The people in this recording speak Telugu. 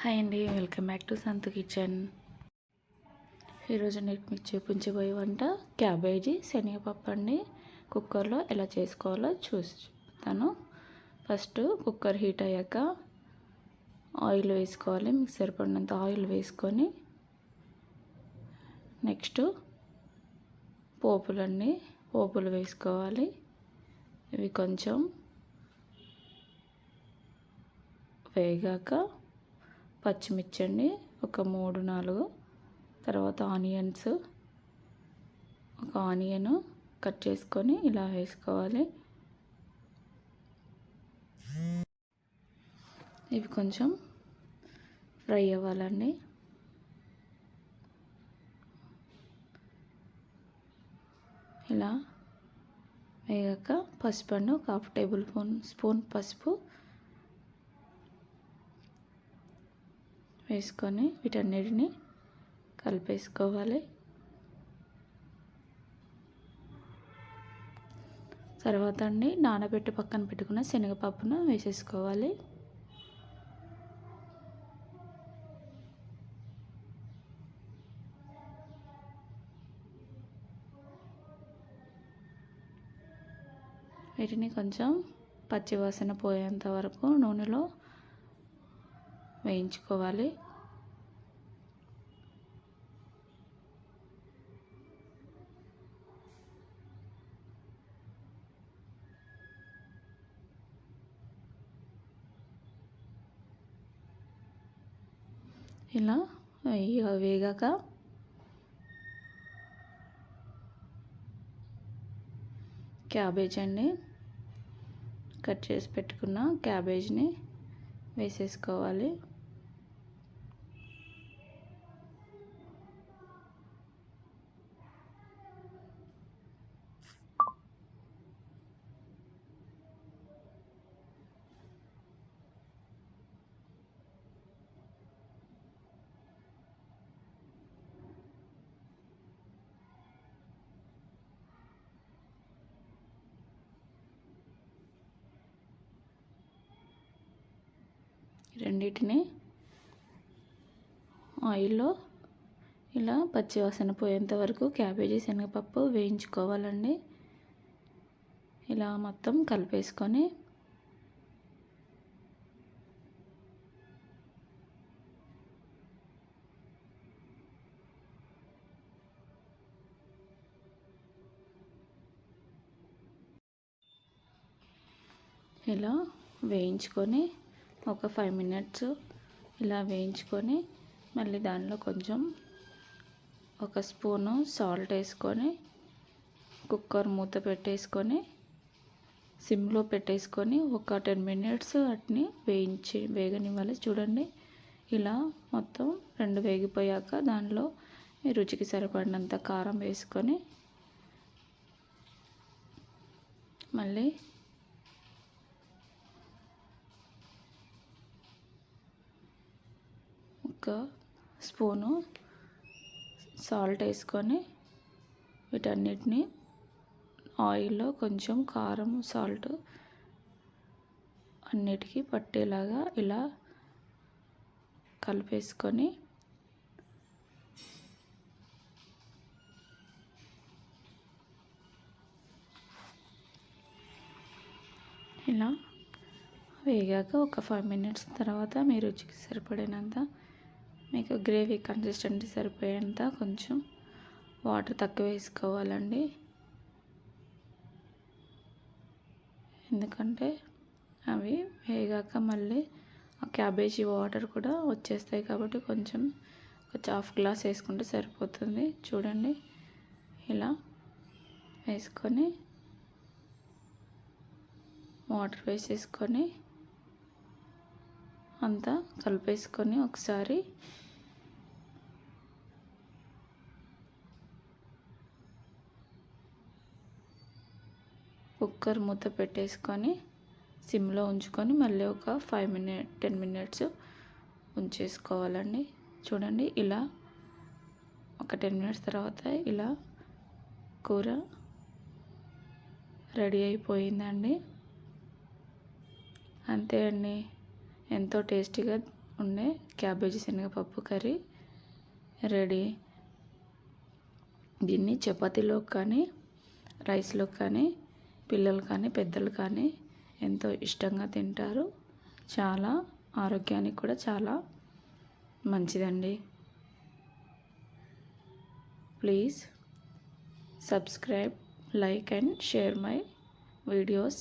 హాయ్ అండి welcome back to Santhu kitchen. ఈరోజు నేను మీకు చూపించబోయే వంట క్యాబేజీ శనగపప్పు అండి. కుక్కర్లో ఎలా చేసుకోవాలో చూసి చెప్తాను. ఫస్ట్ కుక్కర్ హీట్ అయ్యాక ఆయిల్ వేసుకోవాలి మీకు సరిపడినంత ఆయిల్ వేసుకొని. నెక్స్ట్ పోపులన్నీ పోపులు వేసుకోవాలి. ఇవి కొంచెం వేగాక పచ్చిమిర్చి అండి ఒక మూడు నాలుగు. తర్వాత ఆనియన్స్. ఒక ఆనియన్ కట్ చేసుకొని ఇలా వేసుకోవాలి. ఇవి కొంచెం ఫ్రై అవ్వాలండి. ఇలా వేగాక పసుపు అండి ఒక హాఫ్ టేబుల్ స్పూన్ స్పూన్ పసుపు వేసుకొని వీటన్నిటిని కలిపేసుకోవాలి. తర్వాత అండి నానబెట్టి పక్కన పెట్టుకున్న శనగపప్పును వేసేసుకోవాలి. వీటిని కొంచెం పచ్చివాసన పోయేంత వరకు నూనెలో వేయించుకోవాలి. ఇలా వేగాక క్యాబేజ్ అండి. కట్ చేసి పెట్టుకున్న క్యాబేజ్ని వేసేసుకోవాలి. రెండింటిని ఆయిల్లో ఇలా పచ్చివాసన పోయేంత వరకు క్యాబేజీ శనగపప్పు వేయించుకోవాలండి. ఇలా మొత్తం కలిపేసుకొని ఇలా వేయించుకొని ఒక ఫైవ్ మినిట్స్ ఇలా వేయించుకొని మళ్ళీ దానిలో కొంచెం ఒక స్పూను సాల్ట్ వేసుకొని కుక్కర్ మూత పెట్టేసుకొని సిమ్లో పెట్టేసుకొని ఒక టెన్ మినిట్స్ వాటిని వేయించి వేగనివ్వాలి. చూడండి ఇలా మొత్తం రెండు వేగిపోయాక దానిలో మీ రుచికి సరిపడినంత కారం వేసుకొని మళ్ళీ ఒక స్పూను సాల్ట్ వేసుకొని వీటన్నిటిని ఆయిల్లో కొంచెం కారం సాల్ట్ అన్నిటికీ పట్టేలాగా ఇలా కలిపేసుకొని ఇలా వేగాక ఒక ఫైవ్ మినిట్స్ తర్వాత మీ రుచికి సరిపడినంత మీకు గ్రేవీ కన్సిస్టెంట్ సరిపోయేంత కొంచెం వాటర్ తక్కువ వేసుకోవాలండి. ఎందుకంటే అవి వేగాక మళ్ళీ ఆ క్యాబేజీ వాటర్ కూడా వచ్చేస్తాయి కాబట్టి కొంచెం ఒక హాఫ్ గ్లాస్ వేసుకుంటే సరిపోతుంది. చూడండి ఇలా వేసుకొని వాటర్ వేసేసుకొని అంతా కలిపేసుకొని ఒకసారి కుక్కర్ మూత పెట్టేసుకొని సిమ్లో ఉంచుకొని మళ్ళీ ఒక ఫైవ్ మినిట్ టెన్ మినిట్స్ ఉంచేసుకోవాలండి. చూడండి ఇలా ఒక టెన్ మినిట్స్ తర్వాత ఇలా కూర రెడీ అయిపోయిందండి. అంతే అండి. ఎంతో టేస్టీగా ఉండే క్యాబేజీ శనగపప్పు కర్రీ రెడీ. దీన్ని చపాతీలో కానీ రైస్లో కానీ పిల్లలు కానీ పెద్దలు కానీ ఎంతో ఇష్టంగా తింటారు. చాలా ఆరోగ్యానికి కూడా చాలా మంచిదండి. Please subscribe like and share my videos.